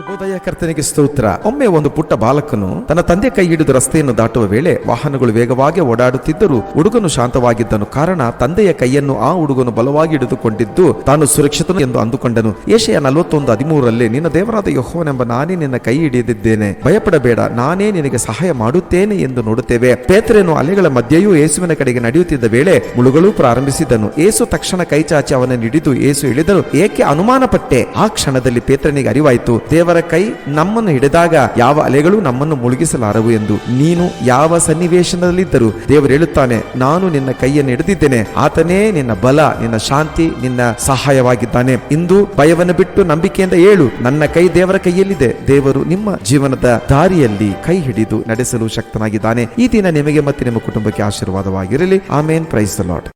Hallelujah ಕರ್ತನಿಗೆ ಸ್ತೋತ್ರ. ಒಮ್ಮೆ ಒಂದು ಪುಟ್ಟ ಬಾಲಕನು ತನ್ನ ತಂದೆ ಕೈ ಹಿಡಿದು ರಸ್ತೆಯನ್ನು ದಾಟುವ ವೇಳೆ ವಾಹನಗಳು ವೇಗವಾಗಿ ಓಡಾಡುತ್ತಿದ್ದರೂ ಹುಡುಗನು ಶಾಂತವಾಗಿದ್ದನು. ಕಾರಣ ತಂದೆಯ ಕೈಯನ್ನು ಆ ಹುಡುಗನು ಬಲವಾಗಿ ಹಿಡಿದುಕೊಂಡಿದ್ದು ತಾನು ಸುರಕ್ಷಿತನು ಎಂದು ಅಂದುಕೊಂಡನು. ಏಷಯ ನಲವತ್ತೊಂದು ಹದಿಮೂರರಲ್ಲಿ, ನಿನ್ನ ದೇವರಾದ ಯಹೋವನೆಂಬ ನಾನೇ ನಿನ್ನ ಕೈ ಹಿಡಿದಿದ್ದೇನೆ. ಭಯಪಡಬೇಡ, ನಾನೇ ನಿನಗೆ ಸಹಾಯ ಮಾಡುತ್ತೇನೆ ಎಂದು ನೋಡುತ್ತೇವೆ. ಪೇತ್ರೆಯನ್ನು ಅಲೆಗಳ ಮಧ್ಯೆಯೂ ಯೇಸುವಿನ ಕಡೆಗೆ ನಡೆಯುತ್ತಿದ್ದ ವೇಳೆ ಮುಳುಗಲು ಪ್ರಾರಂಭಿಸಿದನು. ಏಸು ತಕ್ಷಣ ಕೈ ಚಾಚಿ ಅವನನ್ನು ಹಿಡಿದು ಏಸು ಇಳಿದನು ಏಕೆ ಅನುಮಾನ ಪಟ್ಟೆ ಆ ಕ್ಷಣದಲ್ಲಿ ಪೇತ್ರನಿಗೆ ಅರಿವಾಯಿತು. ದೇವರ ಕೈ ನಮ್ಮನ್ನು ಹಿಡಿದಾಗ ಯಾವ ಅಲೆಗಳು ನಮ್ಮನ್ನು ಮುಳುಗಿಸಲಾರವು ಎಂದು ನೀನು ಯಾವ ಸನ್ನಿವೇಶದಲ್ಲಿದ್ದರೂ ದೇವರು ಹೇಳುತ್ತಾನೆ, ನಾನು ನಿನ್ನ ಕೈಯನ್ನು ಹಿಡಿದಿದ್ದೇನೆ, ಆತನೇ ನಿನ್ನ ಬಲ, ನಿನ್ನ ಶಾಂತಿ, ನಿನ್ನ ಸಹಾಯವಾಗಿದ್ದಾನೆ. ಇಂದು ಭಯವನ್ನು ಬಿಟ್ಟು ನಂಬಿಕೆಯಿಂದ ಏಳು, ನನ್ನ ಕೈ ದೇವರ ಕೈಯಲ್ಲಿದೆ, ದೇವರು ನಿಮ್ಮ ಜೀವನದ ದಾರಿಯಲ್ಲಿ ಕೈ ಹಿಡಿದು ನಡೆಸಲು ಶಕ್ತನಾಗಿದ್ದಾನೆ. ಈ ದಿನ ನಿಮಗೆ ಮತ್ತು ನಿಮ್ಮ ಕುಟುಂಬಕ್ಕೆ ಆಶೀರ್ವಾದವಾಗಿರಲಿ. ಆಮೇನ್. Praise the Lord